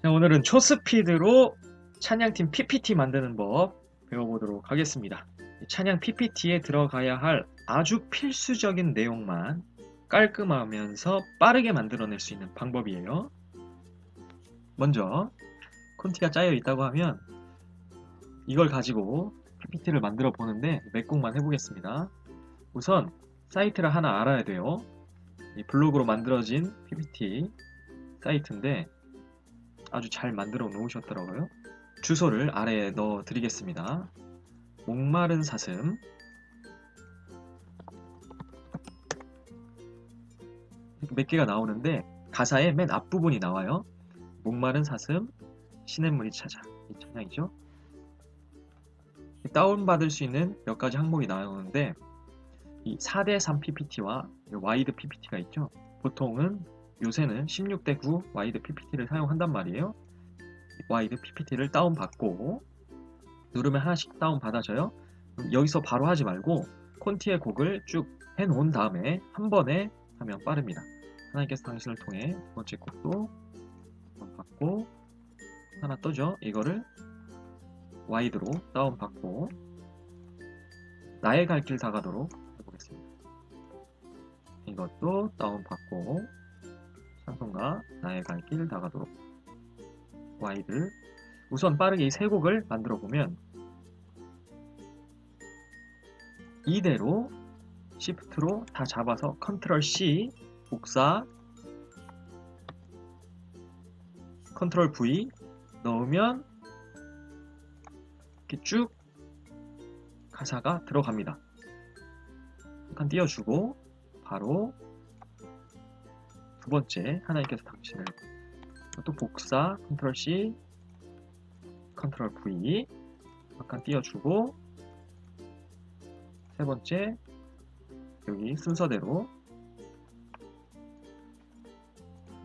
자, 오늘은 초스피드로 찬양팀 PPT 만드는 법 배워보도록 하겠습니다. 이 찬양 PPT에 들어가야 할 아주 필수적인 내용만 깔끔하면서 빠르게 만들어낼 수 있는 방법이에요. 먼저 콘티가 짜여 있다고 하면 이걸 가지고 PPT를 만들어 보는데 몇 곡만 해보겠습니다. 우선 사이트를 하나 알아야 돼요. 이 블로그로 만들어진 PPT 사이트인데 아주 잘 만들어 놓으셨더라고요. 주소를 아래에 넣어 드리겠습니다. 목마른 사슴 몇 개가 나오는데 가사의 맨 앞부분이 나와요. 목마른 사슴 시냇물이 찾아 이 찬양이죠. 다운받을 수 있는 몇 가지 항목이 나오는데 이 4대3 PPT와 와이드 PPT가 있죠. 보통은 요새는 16대 9 와이드 PPT를 사용한단 말이에요. 와이드 PPT를 다운받고 누르면 하나씩 다운받아져요. 여기서 바로 하지 말고 콘티의 곡을 쭉 해놓은 다음에 한 번에 하면 빠릅니다. 하나님께서 당신을 통해 두 번째 곡도 다운받고 하나 떠죠. 이거를 와이드로 다운받고 나의 갈 길 다가도록 해보겠습니다. 이것도 다운받고 찬송가 나의 갈길 다가도록 와이드 우선 빠르게 이 세 곡을 만들어 보면 이대로 시프트로 다 잡아서 컨트롤 C 복사 컨트롤 V 넣으면 이렇게 쭉 가사가 들어갑니다. 잠깐 띄워주고 바로 두 번째 하나님께서 당신을 또 복사 컨트롤 C 컨트롤 V 잠깐 띄워주고 세 번째 여기 순서대로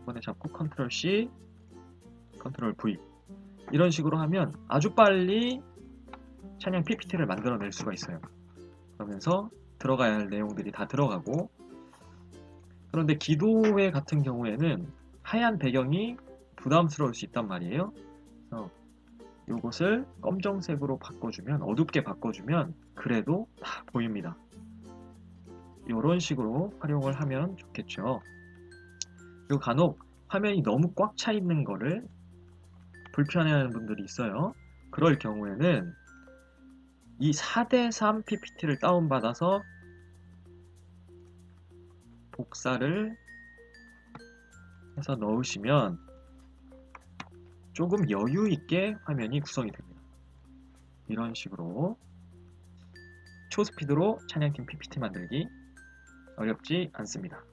이번에 잡고 컨트롤 C 컨트롤 V 이런 식으로 하면 아주 빨리 찬양 PPT를 만들어낼 수가 있어요. 그러면서 들어가야 할 내용들이 다 들어가고 그런데 기도회 같은 경우에는 하얀 배경이 부담스러울 수 있단 말이에요. 그래서 이것을 검정색으로 바꿔주면 어둡게 바꿔주면 그래도 다 보입니다. 이런 식으로 활용을 하면 좋겠죠. 그리고 간혹 화면이 너무 꽉 차 있는 거를 불편해하는 분들이 있어요. 그럴 경우에는 이 4대3 PPT를 다운받아서 복사를 해서 넣으시면 조금 여유 있게 화면이 구성이 됩니다. 이런 식으로 초스피드로 찬양팀 PPT 만들기 어렵지 않습니다.